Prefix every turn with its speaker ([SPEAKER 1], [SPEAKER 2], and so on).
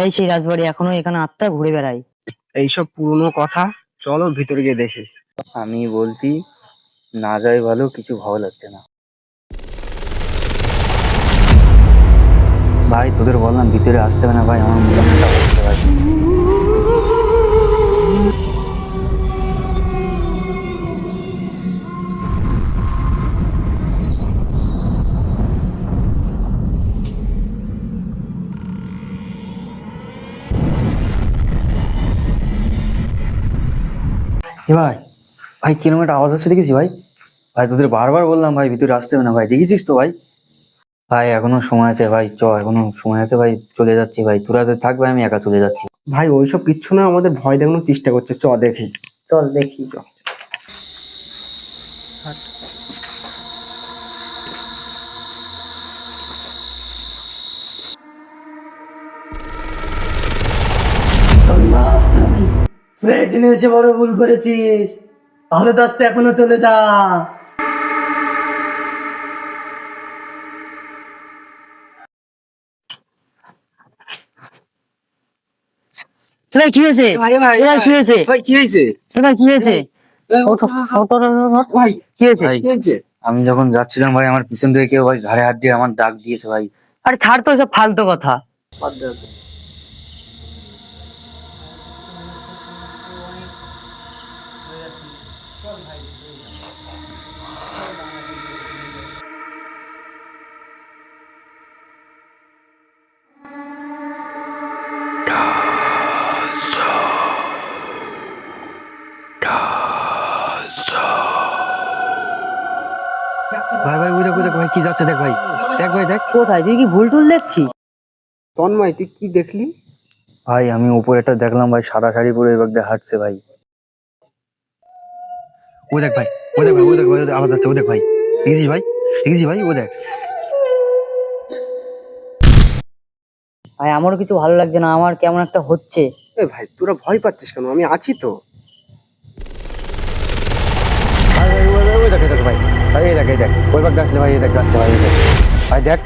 [SPEAKER 1] এটাই সেই রাজবাড়ি। এখনও এখানে আত্মা ঘুরে বেড়াই
[SPEAKER 2] এইসব পুরনো কথা চলো ভিতরে গিয়ে দেখি।
[SPEAKER 3] আমি বলছি না যাই ভালো কিছু ভালো লাগছে না। ভাই তোদের বললাম ভিতরে আসতে হবে না ভাই আমার মনে হচ্ছে ভাই। এ ভাই ভাই কীরকম একটা আওয়াজ হচ্ছে দেখেছি ভাই? ভাই তোদের বারবার বললাম ভাই ভিতরে আসতে হবে না ভাই দেখেছিস তো ভাই? ভাই এখনও সময় আছে ভাই চ এখনও সময় আছে ভাই চলে যাচ্ছি ভাই তোরা তো থাকবে আমি একা চলে যাচ্ছি।
[SPEAKER 2] ভাই ওইসব কিচ্ছু না আমাদের ভয় দেখানোর চেষ্টা করছে চ দেখি।
[SPEAKER 1] চল দেখি।
[SPEAKER 2] চ।
[SPEAKER 1] প্রেসিডেন্ট এসে বড় ভুল করেছিস। ভালো দশটা এখনও চলে যা। কি হয়েছে?
[SPEAKER 2] ভাই ভাই
[SPEAKER 1] এবার কি হয়েছে?
[SPEAKER 2] ভাই কি হয়েছে?
[SPEAKER 1] কি হয়েছে? কি হয়েছে?
[SPEAKER 3] আমি যখন যাচ্ছিলাম ভাই আমার পিছন থেকে কেউ ভাই ঘাড়ে হাত দিয়ে আমার ডাক দিয়েছে ভাই।
[SPEAKER 1] আরে ছাড় তো সব ফালতু কথা।
[SPEAKER 3] ভাই ভাই ওই দেখ ওই দেখ ভাই কি যাচ্ছে দেখ ভাই দেখ ভাই দেখ।
[SPEAKER 1] কোথায়? তুই কি ভুল টুল দেখছিস?
[SPEAKER 2] তন্ময় তুই কি দেখলি?
[SPEAKER 3] ভাই আমি উপরে একটা দেখলাম ভাই সাদা শাড়ি পরে এবার দিয়ে হাঁটছে ভাই। ও দেখ ভাই ও দেখ ভাই ও দেখ ভাই ও দেখ, আওয়াজ যাচ্ছে ও দেখ ভাই। দেখেছিস ভাই? দেখেছিস ভাই? ও দেখ।
[SPEAKER 1] ভাই আমারও কিছু ভালো লাগছে না আমার কেমন একটা হচ্ছে।
[SPEAKER 2] এ ভাই তোরা ভয় পাচ্ছিস কেন? আমি আছি তো।
[SPEAKER 3] ভাই, এই দেখ এই দেখ, ওই বার দেখলে ভাই, এই দেখ, যাচ্ছে, ভাই দেখ। ভাই, দেখ